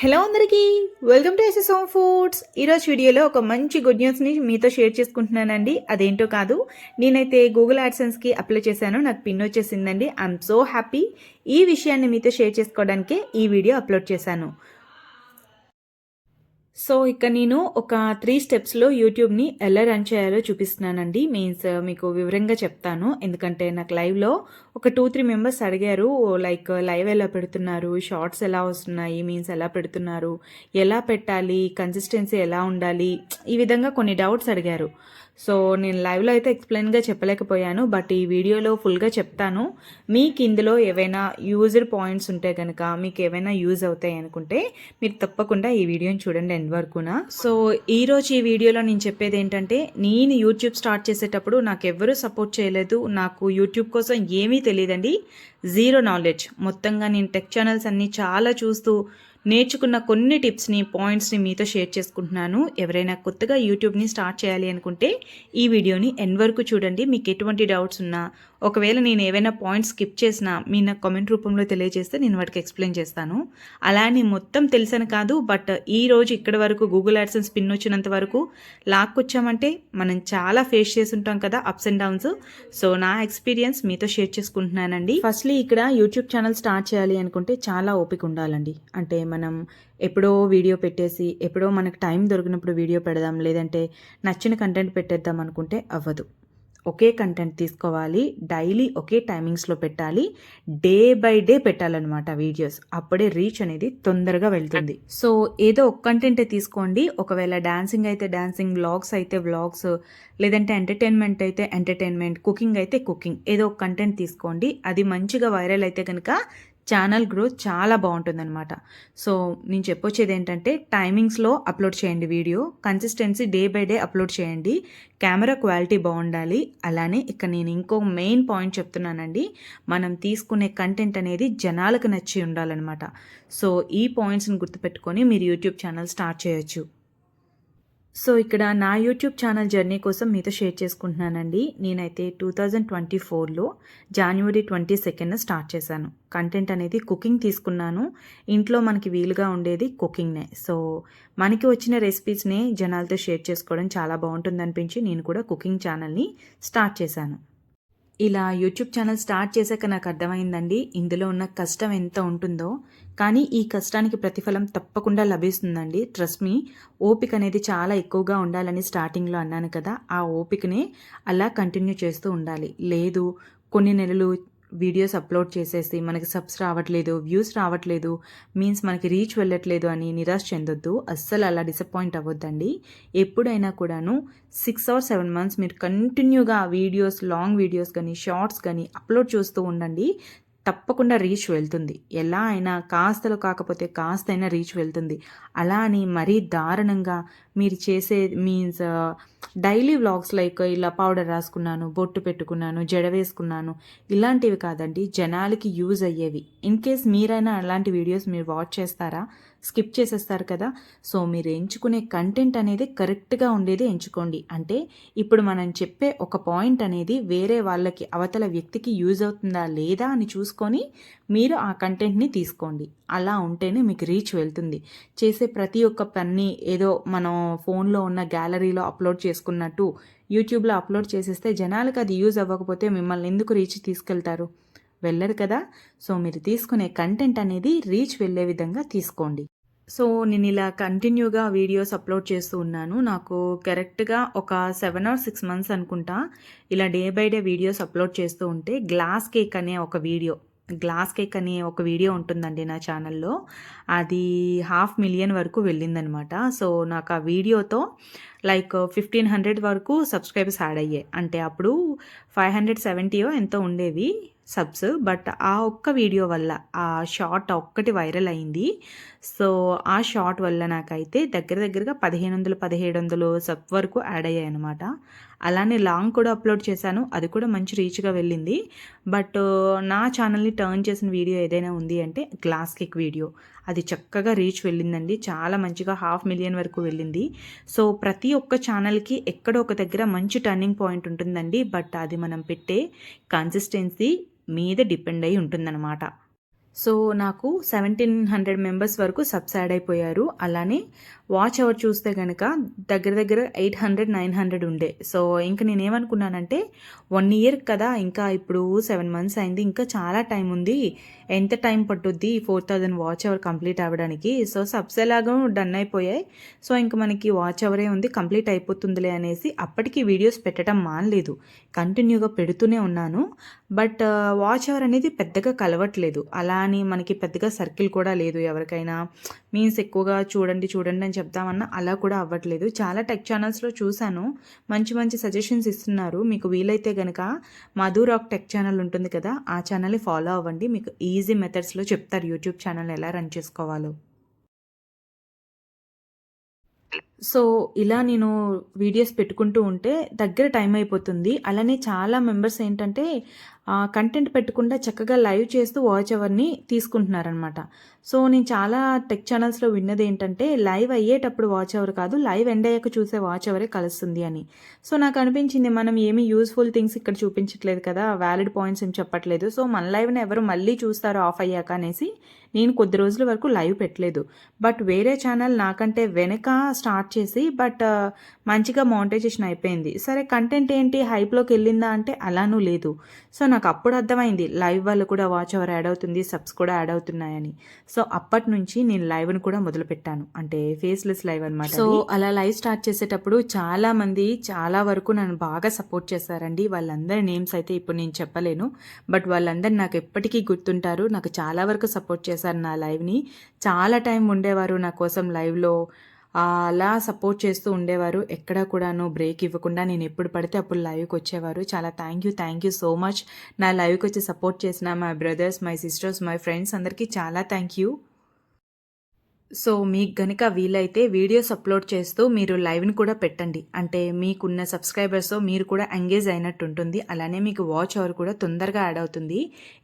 Hello అందరికీ welcome to SS home foods ఈరోజు వీడియోలో ఒక మంచి గుడ్ న్యూస్ని మీతో షేర్ చేసుకుంటున్నానండి. అదేంటో కాదు నేనైతే గూగుల్ యాడ్సెన్స్కి అప్లై చేశాను. నాకు పిన్ వచ్చేసిందండి. ఐఎమ్ సో హ్యాపీ ఈ విషయాన్ని మీతో షేర్ చేసుకోవడానికే ఈ వీడియో అప్లోడ్ చేశాను. సో ఇక నేను ఒక త్రీ స్టెప్స్లో యూట్యూబ్ని ఎలా రన్ చేయాలో చూపిస్తున్నానండి. మీన్స్ మీకు వివరంగా చెప్తాను. ఎందుకంటే నాకు లైవ్లో ఒక టూ త్రీ మెంబర్స్ అడిగారు లైక్ లైవ్ ఎలా పెడుతున్నారు? షార్ట్స్ ఎలా వస్తున్నాయి? మీన్స్ ఎలా పెడుతున్నారు? ఎలా పెట్టాలి? కన్సిస్టెన్సీ ఎలా ఉండాలి? ఈ విధంగా కొన్ని డౌట్స్ అడిగారు. సో నేను లైవ్లో అయితే ఎక్స్ప్లెయిన్గా చెప్పలేకపోయాను బట్ ఈ వీడియోలో ఫుల్గా చెప్తాను. మీకు ఇందులో ఏవైనా యూజర్ పాయింట్స్ ఉంటే కనుక మీకు ఏవైనా యూజ్ అవుతాయి అనుకుంటే మీరు తప్పకుండా ఈ వీడియోని చూడండి ఎండ్ వరకున. సో ఈరోజు ఈ వీడియోలో నేను చెప్పేది ఏంటంటే నేను యూట్యూబ్ స్టార్ట్ చేసేటప్పుడు నాకు ఎవ్వరూ సపోర్ట్ చేయలేదు నాకు యూట్యూబ్ కోసం ఏమీ తెలియదండి. Zero knowledge. మొత్తంగా నేను టెక్ ఛానల్స్ అన్నీ చాలా చూస్తూ నేర్చుకున్న కొన్ని టిప్స్ని పాయింట్స్ని మీతో షేర్ చేసుకుంటున్నాను. ఎవరైనా కొత్తగా యూట్యూబ్ని స్టార్ట్ చేయాలి అనుకుంటే ఈ వీడియోని ఎన్ వరకు చూడండి. మీకు ఎటువంటి డౌట్స్ ఉన్నా ఒకవేళ నేను ఏవైనా పాయింట్స్ స్కిప్ చేసినా మీ నాకు కామెంట్ రూపంలో తెలియజేస్తే నేను వాటికి ఎక్స్ప్లెయిన్ చేస్తాను. అలానే మొత్తం తెలిసాను కాదు బట్ ఈ రోజు ఇక్కడ వరకు గూగుల్ యాడ్సెన్స్ పిన్ వచ్చినంత వరకు లాక్కొచ్చామంటే మనం చాలా ఫేస్ చేసి ఉంటాం కదా అప్స్ అండ్ డౌన్స్ సో నా ఎక్స్పీరియన్స్ మీతో షేర్ చేసుకుంటున్నానండి. ఫస్ట్లీ ఇక్కడ యూట్యూబ్ ఛానల్ స్టార్ట్ చేయాలి అనుకుంటే చాలా ఓపిక ఉండాలండి. అంటే మనం ఎప్పుడో వీడియో పెట్టేసి ఎప్పుడో మనకు టైం దొరికినప్పుడు వీడియో పెడదాం లేదంటే నచ్చిన కంటెంట్ పెట్టేద్దాం అనుకుంటే అవ్వదు. ఒకే కంటెంట్ తీసుకోవాలి. డైలీ ఒకే టైమింగ్స్లో పెట్టాలి. డే బై డే పెట్టాలన్నమాట వీడియోస్ అప్పుడే రీచ్ అనేది తొందరగా వెళ్తుంది. సో ఏదో ఒక కంటెంటే తీసుకోండి. ఒకవేళ డాన్సింగ్ అయితే డాన్సింగ్ వ్లాగ్స్ అయితే వ్లాగ్స్ లేదంటే ఎంటర్టైన్మెంట్ అయితే ఎంటర్టైన్మెంట్ కుకింగ్ అయితే కుకింగ్ ఏదో ఒక కంటెంట్ తీసుకోండి. అది మంచిగా వైరల్ అయితే కనుక ఛానల్ గ్రోత్ చాలా బాగుంటుందన్నమాట. సో నేను చెప్పొచ్చేది ఏంటంటే టైమింగ్స్లో అప్లోడ్ చేయండి video consistency day by day upload చేయండి కెమెరా క్వాలిటీ బాగుండాలి అలానే ఇక్కడ నేను ఇంకో మెయిన్ పాయింట్ చెప్తున్నానండి మనం తీసుకునే కంటెంట్ అనేది జనాలకు నచ్చి ఉండాలన్నమాట. సో ఈ పాయింట్స్ని గుర్తుపెట్టుకొని మీరు యూట్యూబ్ ఛానల్ స్టార్ట్ చేయొచ్చు. సో ఇక్కడ నా యూట్యూబ్ ఛానల్ జర్నీ కోసం మీతో షేర్ చేసుకుంటున్నానండి. నేనైతే టూ థౌజండ్ ట్వంటీ ఫోర్లో జనవరి ట్వంటీ సెకండ్ స్టార్ట్ చేశాను. కంటెంట్ అనేది కుకింగ్ తీసుకున్నాను. ఇంట్లో మనకి వీలుగా ఉండేది కుకింగ్నే. సో మనకి వచ్చిన రెసిపీస్నే జనాలతో షేర్ చేసుకోవడం చాలా బాగుంటుంది అనిపించి నేను కూడా కుకింగ్ ఛానల్ని స్టార్ట్ చేశాను. ఇలా యూట్యూబ్ ఛానల్ స్టార్ట్ చేశాక నాకు అర్థమైందండి ఇందులో ఉన్న కష్టం ఎంత ఉంటుందో. కానీ ఈ కష్టానికి ప్రతిఫలం తప్పకుండా లభిస్తుందండి. ట్రస్ట్ మీ ఓపిక అనేది చాలా ఎక్కువగా ఉండాలని స్టార్టింగ్లో అన్నాను కదా ఆ ఓపికనే అలా కంటిన్యూ చేస్తూ ఉండాలి. లేదు కొన్ని నెలలు వీడియోస్ అప్లోడ్ చేసేసి మనకి సబ్స్ రావట్లేదు వ్యూస్ రావట్లేదు మీన్స్ మనకి రీచ్ వెళ్ళట్లేదు అని నిరాశ చెందొద్దు. అస్సలు అలా డిసప్పాయింట్ అవ్వద్దండి. ఎప్పుడైనా కూడాను సిక్స్ ఆర్ సెవెన్ మంత్స్ మీరు కంటిన్యూగా వీడియోస్ లాంగ్ వీడియోస్ కానీ షార్ట్స్ కానీ అప్లోడ్ చేస్తూ ఉండండి. తప్పకుండా రీచ్ వెళ్తుంది. ఎలా అయినా కాస్తలో కాకపోతే కాస్తైనా రీచ్ వెళ్తుంది. అలా అని మరీ దారుణంగా మీరు చేసే మీన్స్ డైలీ వ్లాగ్స్ లైక్ ఇలా పౌడర్ రాసుకున్నాను బొట్టు పెట్టుకున్నాను జడ వేసుకున్నాను ఇలాంటివి కాదండి. జనాలకి యూజ్ అయ్యేవి. ఇన్ కేస్ మీరైనా అలాంటి వీడియోస్ మీరు వాచ్ చేస్తారా? స్కిప్ చేసేస్తారు కదా. సో మీరు ఎంచుకునే కంటెంట్ అనేది కరెక్ట్గా ఉండేది ఎంచుకోండి. అంటే ఇప్పుడు మనం చెప్పే ఒక పాయింట్ అనేది వేరే వాళ్ళకి అవతల వ్యక్తికి యూజ్ అవుతుందా లేదా అని చూసుకొని మీరు ఆ కంటెంట్ని తీసుకోండి. అలా ఉంటేనే మీకు రీచ్ వెళ్తుంది. చేసే ప్రతి ఒక్క పని ఏదో మనం ఫోన్లో ఉన్న గ్యాలరీలో అప్లోడ్ చేసుకున్నట్టు యూట్యూబ్లో అప్లోడ్ చేసేస్తే జనాలకు అది యూజ్ అవ్వకపోతే మిమ్మల్ని ఎందుకు రీచ్ తీసుకెళ్తారు? వెళ్ళరు కదా. సో మీరు తీసుకునే కంటెంట్ అనేది రీచ్ వెళ్ళే విధంగా తీసుకోండి. సో నేను ఇలా కంటిన్యూగా వీడియోస్ అప్లోడ్ చేస్తూ ఉన్నాను. నాకు కరెక్ట్గా ఒక సెవెన్ ఆర్ సిక్స్ మంత్స్ అనుకుంటా ఇలా day by day videos upload చేస్తూ ఉంటే గ్లాస్ కేక్ అనే ఒక వీడియో గ్లాస్ కేక్ అనే ఒక వీడియో ఉంటుందండి నా ఛానల్లో అది హాఫ్ మిలియన్ వరకు వెళ్ళిందనమాట. సో నాకు ఆ వీడియోతో లైక్ ఫిఫ్టీన్ హండ్రెడ్ వరకు సబ్స్క్రైబర్స్ యాడ్ అయ్యాయి. అంటే అప్పుడు ఫైవ్ హండ్రెడ్ సెవెంటీయో ఎంతో ఉండేవి. సబ్స్ బట్ ఆ ఒక్క వీడియో వల్ల ఆ షార్ట్ ఒక్కటి వైరల్ అయింది. సో ఆ షార్ట్ వల్ల నాకైతే దగ్గర దగ్గరగా పదిహేను వందలు పదిహేడు వందలు సబ్ వరకు యాడ్ అయ్యాయి అనమాట అలానే లాంగ్ కూడా అప్లోడ్ చేశాను. అది కూడా మంచి రీచ్గా వెళ్ళింది. బట్ నా ఛానల్ని టర్న్ చేసిన వీడియో ఏదైనా ఉంది అంటే గ్లాస్ కిక్ వీడియో. అది చక్కగా రీచ్ వెళ్ళిందండి. చాలా మంచిగా హాఫ్ మిలియన్ వరకు వెళ్ళింది. సో ప్రతి ఒక్క ఛానల్కి ఎక్కడో ఒక దగ్గర మంచి టర్నింగ్ పాయింట్ ఉంటుందండి. బట్ అది మనం పెట్టే కన్సిస్టెన్సీ మీద డిపెండ్ అయి ఉంటుందన్నమాట. సో నాకు సెవెంటీన్ హండ్రెడ్ మెంబర్స్ వరకు సబ్సైడ్ అయిపోయారు. అలానే వాచ్ అవర్ చూస్తే కనుక దగ్గర దగ్గర ఎయిట్ హండ్రెడ్ నైన్ హండ్రెడ్ ఉండే. సో ఇంకా నేను ఏమనుకున్నానంటే వన్ ఇయర్ కదా ఇంకా ఇప్పుడు సెవెన్ మంత్స్ అయింది ఇంకా చాలా టైం ఉంది. ఎంత టైం పట్టుద్ది four thousand watch hour complete అవ్వడానికి? సో సబ్స్ డన్ అయిపోయాయి. సో ఇంకా మనకి వాచ్ అవరే ఉంది కంప్లీట్ అయిపోతుందిలే అనేసి అప్పటికి వీడియోస్ పెట్టడం మానలేదు. కంటిన్యూగా పెడుతూనే ఉన్నాను. బట్ వాచ్ అవర్ అనేది పెద్దగా కలవట్లేదు. అలా కానీ మనకి పెద్దగా సర్కిల్ కూడా లేదు ఎవరికైనా. మీన్స్ ఎక్కువగా చూడండి చూడండి అని చెప్తామన్నా అలా కూడా అవ్వట్లేదు. చాలా టెక్ ఛానల్స్లో చూశాను. మంచి మంచి సజెషన్స్ ఇస్తున్నారు. మీకు వీలైతే కనుక మధు రాక్ టెక్ ఛానల్ ఉంటుంది కదా ఆ ఛానల్ని ఫాలో అవ్వండి. మీకు ఈజీ మెథడ్స్లో చెప్తారు యూట్యూబ్ ఛానల్ ఎలా రన్ చేసుకోవాలో. సో ఇలా నేను వీడియోస్ పెట్టుకుంటూ ఉంటే దగ్గర టైం అయిపోతుంది. అలానే చాలా మెంబర్స్ ఏంటంటే కంటెంట్ పెట్టకుండా చక్కగా లైవ్ చేస్తూ వాచ్ అవర్ని తీసుకుంటున్నారనమాట సో నేను చాలా టెక్ ఛానల్స్లో విన్నది ఏంటంటే లైవ్ అయ్యేటప్పుడు వాచ్ అవర్ కాదు లైవ్ ఎండ్ అయ్యాక చూసే వాచ్ అవరే కలుస్తుంది అని. సో నాకు అనిపించింది మనం ఏమి యూస్ఫుల్ థింగ్స్ ఇక్కడ చూపించట్లేదు కదా వ్యాలిడ్ పాయింట్స్ ఏం చెప్పట్లేదు. సో మన లైవ్ని ఎవరు మళ్ళీ చూస్తారో ఆఫ్ అయ్యాక అనేసి నేను కొద్ది రోజుల వరకు లైవ్ పెట్టలేదు. బట్ వేరే ఛానల్ నాకంటే వెనక స్టార్ట్ చేసి బట్ మంచిగా మానిటైజేషన్ అయిపోయింది. సరే కంటెంట్ ఏంటి? హైప్లోకి వెళ్ళిందా అంటే అలానూ లేదు. సో నాకు అప్పుడు అర్థమైంది లైవ్ వల్ల కూడా వాచ్ అవర్ యాడ్ అవుతుంది సబ్స్ కూడా యాడ్ అవుతున్నాయని. సో అప్పటి నుంచి నేను లైవ్ని కూడా మొదలుపెట్టాను. అంటే ఫేస్లెస్ లైవ్ అనమాట సో అలా లైవ్ స్టార్ట్ చేసేటప్పుడు చాలా మంది చాలా వరకు నన్ను బాగా సపోర్ట్ చేశారండి. వాళ్ళందరి నేమ్స్ అయితే ఇప్పుడు నేను చెప్పలేను. బట్ వాళ్ళందరూ నాకు ఎప్పటికీ గుర్తుంటారు. నాకు చాలా వరకు సపోర్ట్ చేశారు నా లైవ్ని చాలా టైం ఉండేవారు నా కోసం లైవ్లో అలా సపోర్ట్ చేస్తూ ఉండేవారు. ఎక్కడ కూడాను బ్రేక్ ఇవ్వకుండా నేను ఎప్పుడు పడితే అప్పుడు లైవ్కి వచ్చేవారు. చాలా thank you thank you so much. నా లైవ్కి వచ్చి సపోర్ట్ చేసిన my brothers my sisters my friends అందరికీ చాలా థ్యాంక్ యూ. సో మీకు గనుక వీలైతే వీడియోస్ అప్లోడ్ చేస్తూ మీరు లైవ్ని కూడా పెట్టండి. అంటే మీకున్న సబ్స్క్రైబర్స్తో మీరు కూడా ఎంగేజ్ అయినట్టు ఉంటుంది అలానే మీకు వాచ్ అవర్ కూడా తొందరగా యాడ్ అవుతుంది.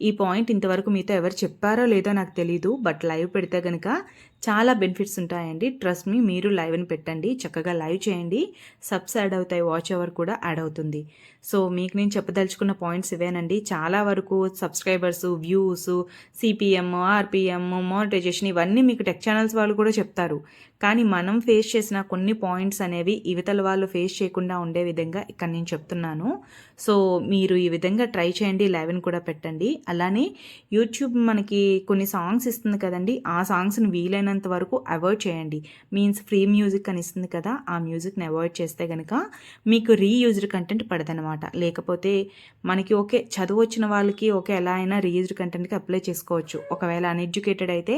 ఈ పాయింట్ ఇంతవరకు మీతో ఎవరు చెప్పారో లేదో నాకు తెలీదు. బట్ లైవ్ పెడితే కనుక చాలా బెనిఫిట్స్ ఉంటాయండి. ట్రస్ట్ మీ మీరు లైవ్ని పెట్టండి. చక్కగా లైవ్ చేయండి. సబ్స్ యాడ్ అవుతాయి. వాచ్ అవర్ కూడా యాడ్ అవుతుంది. సో మీకు నేను చెప్పదలుచుకున్న పాయింట్స్ ఇవేనండి. చాలా వరకు subscribers views CPM RPM monetization ఇవన్నీ మీకు టెక్ ఛానల్స్ వాళ్ళు కూడా చెప్తారు. కానీ మనం ఫేస్ చేసిన కొన్ని పాయింట్స్ అనేవి ఇవతల వాళ్ళు ఫేస్ చేయకుండా ఉండే విధంగా ఇక్కడ నేను చెప్తున్నాను. సో మీరు ఈ విధంగా ట్రై చేయండి. లైవ్ని కూడా పెట్టండి. అలానే యూట్యూబ్ మనకి కొన్ని సాంగ్స్ ఇస్తుంది కదండి. ఆ సాంగ్స్ని వీలైన వీలైనంత వరకు అవాయిడ్ చేయండి. మీన్స్ ఫ్రీ మ్యూజిక్ అని ఇస్తుంది కదా ఆ మ్యూజిక్ని అవాయిడ్ చేస్తే కనుక మీకు రీయూజ్డ్ కంటెంట్ పడదనమాట లేకపోతే మనకి ఓకే చదువు వచ్చిన వాళ్ళకి ఓకే ఎలా అయినా రీయూజ్డ్ కంటెంట్కి అప్లై చేసుకోవచ్చు. ఒకవేళ అన్ఎడ్యుకేటెడ్ అయితే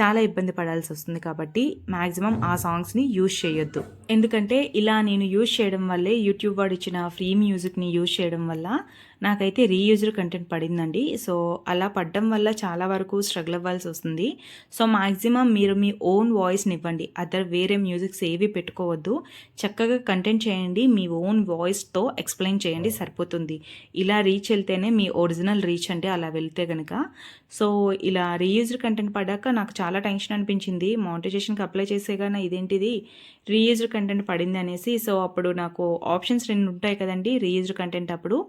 చాలా ఇబ్బంది పడాల్సి వస్తుంది కాబట్టి మ్యాక్సిమం ఆ సాంగ్స్ని యూజ్ చేయొద్దు. ఎందుకంటే ఇలా నేను యూజ్ చేయడం వల్లే యూట్యూబ్ వాడు ఇచ్చిన ఫ్రీ మ్యూజిక్ని యూజ్ చేయడం వల్ల నాకైతే రీయూజ్డ్ కంటెంట్ పడిందండి. సో అలా పడడం వల్ల చాలా వరకు స్ట్రగుల్ అవ్వాల్సి వస్తుంది. సో మ్యాక్సిమం మీరు మీ ఓన్ వాయిస్ని ఇవ్వండి. అదర్ వేరే మ్యూజిక్స్ ఏవి పెట్టుకోవద్దు. చక్కగా కంటెంట్ చేయండి. మీ ఓన్ వాయిస్తో ఎక్స్ప్లెయిన్ చేయండి సరిపోతుంది. ఇలా రీచ్ వెళ్తేనే మీ ఒరిజినల్ రీచ్ అంటే అలా వెళ్తే కనుక సో ఇలా రీయూజ్డ్ కంటెంట్ పడ్డాక నాకు చాలా టెన్షన్ అనిపించింది. మానిటైజేషన్కి అప్లై చేసేగానే ఇదేంటిది? రీయూజ్డ్ కంటెంట్ పడింది అనేసి సో అప్పుడు నాకు ఆప్షన్స్ రెండు ఉంటాయి కదండి రీయూజ్డ్ కంటెంట్ అప్పుడు.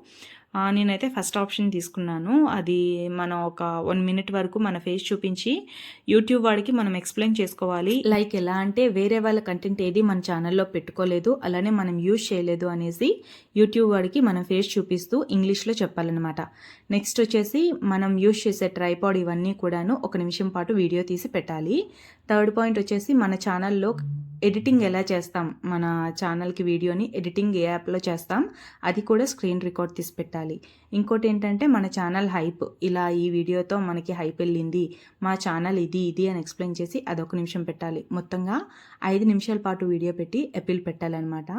నేనైతే ఫస్ట్ ఆప్షన్ తీసుకున్నాను. అది మనం ఒక వన్ మినిట్ వరకు మన ఫేస్ చూపించి యూట్యూబ్ వాడికి మనం ఎక్స్ప్లెయిన్ చేసుకోవాలి. లైక్ ఎలా అంటే వేరే వాళ్ళ కంటెంట్ ఏది మన ఛానల్లో పెట్టుకోలేదు అలానే మనం యూజ్ చేయలేదు అనేసి యూట్యూబ్ వాడికి మన ఫేస్ చూపిస్తూ ఇంగ్లీష్లో చెప్పాలన్నమాట. నెక్స్ట్ వచ్చేసి మనం యూజ్ చేసే ట్రైపాడ్ ఇవన్నీ కూడాను ఒక నిమిషం పాటు వీడియో తీసి పెట్టాలి. థర్డ్ పాయింట్ వచ్చేసి మన ఛానల్లో ఎడిటింగ్ ఎలా చేస్తాం? మన ఛానల్కి వీడియోని ఎడిటింగ్ ఏ యాప్లో చేస్తాం? అది కూడా స్క్రీన్ రికార్డ్ తీసి పెట్టాలి. ఇంకోటి ఏంటంటే మన ఛానల్ హైప్. ఇలా ఈ వీడియోతో మనకి హైప్ వెళ్ళింది. మా ఛానల్ ఇది ఇది అని ఎక్స్ప్లెయిన్ చేసి అదొక నిమిషం పెట్టాలి. మొత్తంగా ఐదు నిమిషాల పాటు వీడియో పెట్టి అపీల్ పెట్టాలన్నమాట.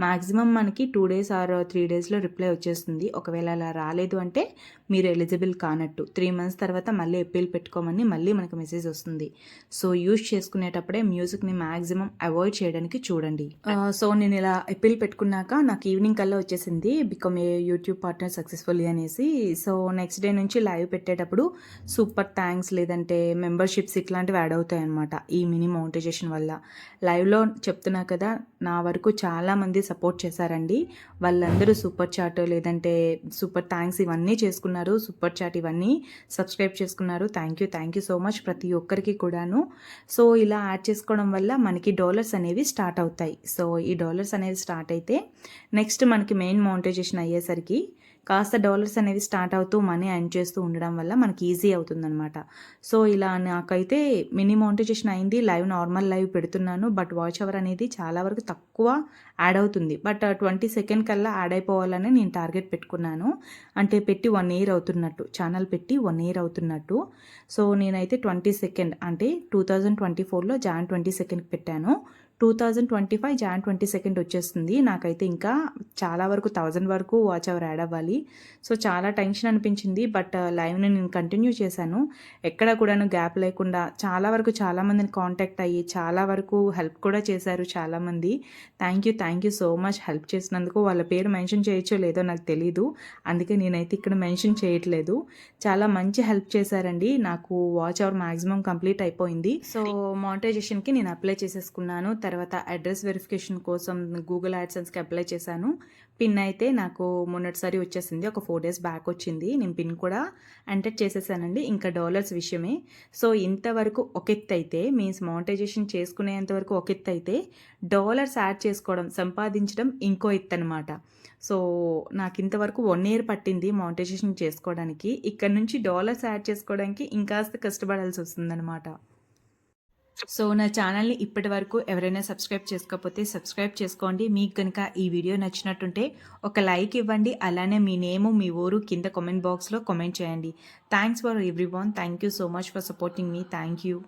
మ్యాక్సిమం మనకి టూ డేస్ ఆర్ త్రీ డేస్లో రిప్లై వచ్చేస్తుంది. ఒకవేళ అలా రాలేదు అంటే మీరు ఎలిజిబుల్ కానట్టు. త్రీ మంత్స్ తర్వాత మళ్ళీ అప్పీల్ పెట్టుకోమని మళ్ళీ మనకు మెసేజ్ వస్తుంది. సో యూజ్ చేసుకునేటప్పుడే మ్యూజిక్ని మ్యాక్సిమం అవాయిడ్ చేయడానికి చూడండి. Uh, సో నేను ఇలా అప్పీల్ పెట్టుకున్నాక నాకు ఈవినింగ్ కల్లా వచ్చేసింది. Become a YouTube partner successfully అనేసి. సో నెక్స్ట్ డే నుంచి లైవ్ పెట్టేటప్పుడు సూపర్ థ్యాంక్స్ లేదంటే మెంబర్షిప్స్ ఇట్లాంటివి యాడ్ అవుతాయి అనమాట ఈ మినీ మౌంటైజేషన్ వల్ల. లైవ్లో చెప్తున్నా కదా నా వరకు చాలామంది సపోర్ట్ చేశారండి. వాళ్ళందరూ సూపర్ చాట్ లేదంటే సూపర్ థ్యాంక్స్ ఇవన్నీ చేసుకున్నారు చేసుకున్నారు. సూపర్ చాట్ ఇవన్నీ. సబ్స్క్రైబ్ చేసుకున్నారు. Thank you thank you so much ప్రతి ఒక్కరికి కూడాను. సో ఇలా యాడ్ చేసుకోవడం వల్ల మనకి డాలర్స్ అనేవి స్టార్ట్ అవుతాయి. సో ఈ డాలర్స్ అనేవి స్టార్ట్ అయితే నెక్స్ట్ మనకి మెయిన్ మౌంటైజేషన్ అయ్యేసరికి కాస్త డాలర్స్ అనేవి స్టార్ట్ అవుతూ మనీ ఎర్న్ చేస్తూ ఉండడం వల్ల మనకి ఈజీ అవుతుందనమాట సో ఇలా నాకైతే మినీ మోనిటైజేషన్ అయింది. లైవ్ నార్మల్ లైవ్ పెడుతున్నాను. బట్ వాచ్ అవర్ అనేది చాలా వరకు తక్కువ యాడ్ అవుతుంది. బట్ ట్వంటీ సెకండ్ కల్లా యాడ్ అయిపోవాలని నేను టార్గెట్ పెట్టుకున్నాను. అంటే పెట్టి వన్ ఇయర్ అవుతున్నట్టు ఛానల్ పెట్టి వన్ ఇయర్ అవుతున్నట్టు. సో నేనైతే ట్వంటీ సెకండ్ అంటే టూ థౌజండ్ ట్వంటీ ఫోర్లో జాన్ ట్వంటీ సెకండ్కి పెట్టాను. Two thousand twenty five Jan twenty second వచ్చేస్తుంది. నాకైతే ఇంకా చాలా వరకు థౌజండ్ వరకు వాచ్ అవర్ యాడ్ అవ్వాలి. సో చాలా టెన్షన్ అనిపించింది బట్ లైవ్ని uh, నేను కంటిన్యూ చేశాను. ఎక్కడ కూడాను గ్యాప్ లేకుండా చాలా వరకు చాలామందిని కాంటాక్ట్ అయ్యి చాలా వరకు హెల్ప్ కూడా చేశారు చాలామంది thank you thank you so much help చేసినందుకు వాళ్ళ పేరు మెన్షన్ చేయొచ్చో లేదో నాకు తెలీదు. అందుకే నేనైతే ఇక్కడ మెన్షన్ చేయట్లేదు. చాలా మంచి హెల్ప్ చేశారండి. నాకు వాచ్ అవర్ మ్యాక్సిమం కంప్లీట్ అయిపోయింది. సో మానిటైజేషన్కి నేను అప్లై చేసేసుకున్నాను. తర్వాత అడ్రస్ వెరిఫికేషన్ కోసం గూగుల్ యాడ్సెన్స్కి అప్లై చేశాను. పిన్ అయితే నాకు మొన్నటిసారి వచ్చేసింది. ఒక ఫోర్ డేస్ బ్యాక్ వచ్చింది. నేను పిన్ కూడా ఎంటర్ చేసేసానండి. ఇంకా డాలర్స్ విషయమే. సో ఇంతవరకు ఒక ఎత్తు అయితే మీన్స్ మానిటైజేషన్ చేసుకునేంత వరకు ఒక ఎత్తు అయితే డాలర్స్ యాడ్ చేసుకోవడం సంపాదించడం ఇంకో ఎత్తు అనమాట సో నాకు ఇంతవరకు వన్ ఇయర్ పట్టింది మానిటైజేషన్ చేసుకోవడానికి. ఇక్కడ నుంచి డాలర్స్ యాడ్ చేసుకోవడానికి ఇంకాస్త కష్టపడాల్సి వస్తుందన్నమాట. సో నా ఛానల్ని ఇప్పటి వరకు ఎవరైనా సబ్స్క్రైబ్ చేసుకోకపోతే సబ్స్క్రైబ్ చేసుకోండి. మీకు కనుక ఈ వీడియో నచ్చినట్టుంటే ఒక లైక్ ఇవ్వండి. అలానే మీ నేము మీ ఊరు కింద కామెంట్ బాక్స్లో కామెంట్ చేయండి. Thanks for everyone thank you so much for supporting me. Thank you